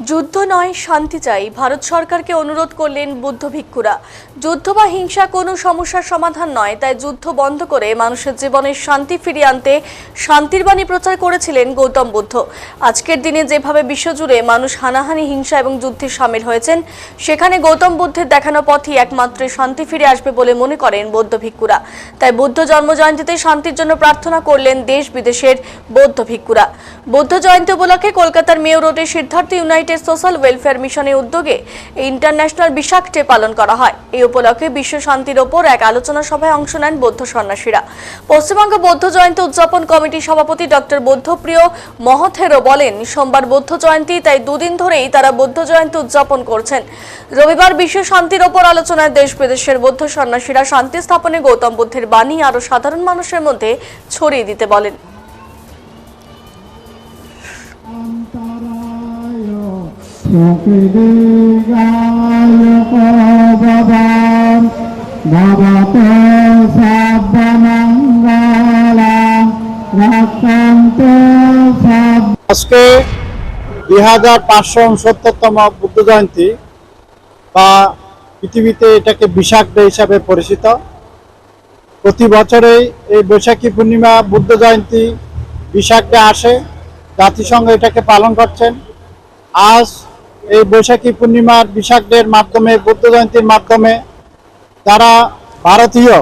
যুদ্ধ নয়, শান্তি চাই। ভারত সরকারকে অনুরোধ করলেন বুদ্ধ ভিক্ষুরা। যুদ্ধ বা হিংসা কোনো সমস্যার সমাধান নয়, তাই যুদ্ধ বন্ধ করে মানুষের জীবনে শান্তি ফিরিয়ে আনতে শান্তির বাণী প্রচার করেছিলেন গৌতম বুদ্ধ। আজকের দিনে যেভাবে বিশ্বজুড়ে মানুষ হানাহানি, হিংসা এবং যুদ্ধে সামিল হয়েছেন, সেখানে গৌতম বুদ্ধের দেখানো পথই একমাত্র শান্তি ফিরে আসবে বলে মনে করেন বৌদ্ধ ভিক্ষুরা। তাই বুদ্ধ জন্মজয়ন্তীতে শান্তির জন্য প্রার্থনা করলেন দেশ বিদেশের বৌদ্ধ ভিক্ষুরা। বৌদ্ধ জয়ন্তী উপলক্ষে কলকাতার মেয়র রোডে সিদ্ধার্থ ইউনাইটেড সোশ্যাল ওয়েলফেয়ার মিশনের উদ্যোগে ইন্টারন্যাশনাল বিশাখ ডে পালন করা হয়। এই উপলক্ষে বিশ্ব শান্তির ওপর এক আলোচনা সভায় অংশ নেন বৌদ্ধ সন্ন্যাসীরা। পশ্চিমবঙ্গ বৌদ্ধ জয়ন্তী উদযাপন কমিটির সভাপতি ডক্টর বৌদ্ধপ্রিয় মহথেরও বলেন, সোমবার বৌদ্ধ জয়ন্তী, তাই দুদিন ধরেই তারা বৌদ্ধ জয়ন্তী উদযাপন করছেন। রবিবার বিশ্ব শান্তির ওপর আলোচনায় দেশ বিদেশের বৌদ্ধ সন্ন্যাসীরা শান্তি স্থাপনে গৌতম বুদ্ধের বাণী আরও সাধারণ মানুষের মধ্যে ছড়িয়ে দিতে বলেন। আজকে দুই হাজার পাঁচশো উনসত্তরতম বুদ্ধ জয়ন্তী বা পৃথিবীতে এটাকে বিশাখ হিসাবে পরিচিত। প্রতি বছরেই এই বৈশাখী পূর্ণিমা বুদ্ধ জয়ন্তী বিশাখ আসে। জাতিসংঘ এটাকে পালন করছেন। আজ এই বৈশাখী পূর্ণিমার বিশাখ ডের মাধ্যমে, বুদ্ধ জয়ন্তীর মাধ্যমে তারা ভারতীয়,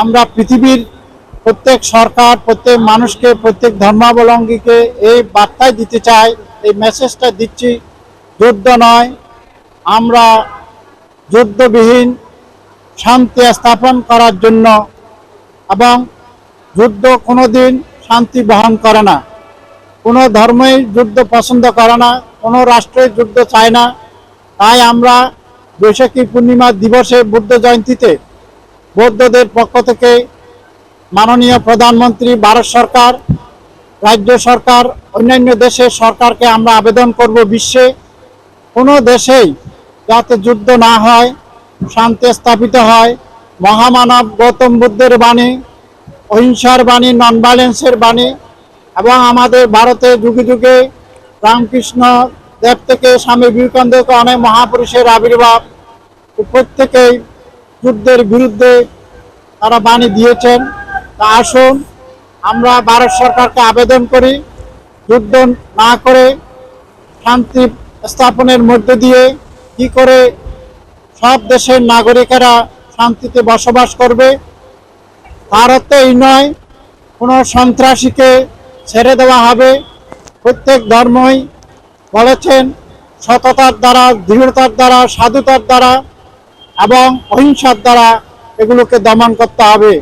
আমরা পৃথিবীর প্রত্যেক সরকার, প্রত্যেক মানুষকে, প্রত্যেক ধর্মাবলম্বীকে এই বার্তায় দিতে চাই, এই মেসেজটা দিচ্ছি, যুদ্ধ নয়, আমরা যুদ্ধবিহীন শান্তি স্থাপন করার জন্য এবং যুদ্ধ কোনো দিন শান্তি বহন করে না। কোনো ধর্মই যুদ্ধ পছন্দ করে না। কোনো রাষ্ট্রই যুদ্ধ চায় না। তাই আমরা বৈশাখী পূর্ণিমা দিবসে বুদ্ধ জয়ন্তীতে বৌদ্ধদের পক্ষ থেকে মাননীয় প্রধানমন্ত্রী, ভারত সরকার, রাজ্য সরকার, অন্যান্য দেশের সরকারকে আমরা আবেদন করব বিশ্বে। কোনো দেশেই যাতে যুদ্ধ না হয়, শান্তি স্থাপিত হয়, মহামানব গৌতম বুদ্ধের বাণী, অহিংসার বাণী নন ভায়োলেন্সের বাণী, এবং আমাদের ভারতে যুগে যুগে রামকৃষ্ণ দেব থেকে স্বামী বিবেকানন্দকে অনেক মহাপুরুষের আবির্ভাব। প্রত্যেকেই যুদ্ধের বিরুদ্ধে তারা বাণী দিয়েছেন। তা আসুন, আমরা ভারত সরকারকে আবেদন করি, যুদ্ধ না করে শান্তি স্থাপনের মধ্যে দিয়ে কি করে সব দেশের নাগরিকেরা শান্তিতে বসবাস করবে অর্থ এই নয়, কোনো সন্ত্রাসীকে ছেড়ে দেওয়া হবে। প্রত্যেক ধর্মই বলেছেন সততার দ্বারা, দৃঢ়তার দ্বারা, সাধুতার দ্বারা এবং অহিংসার দ্বারা এগুলোকে দমন করতে হবে।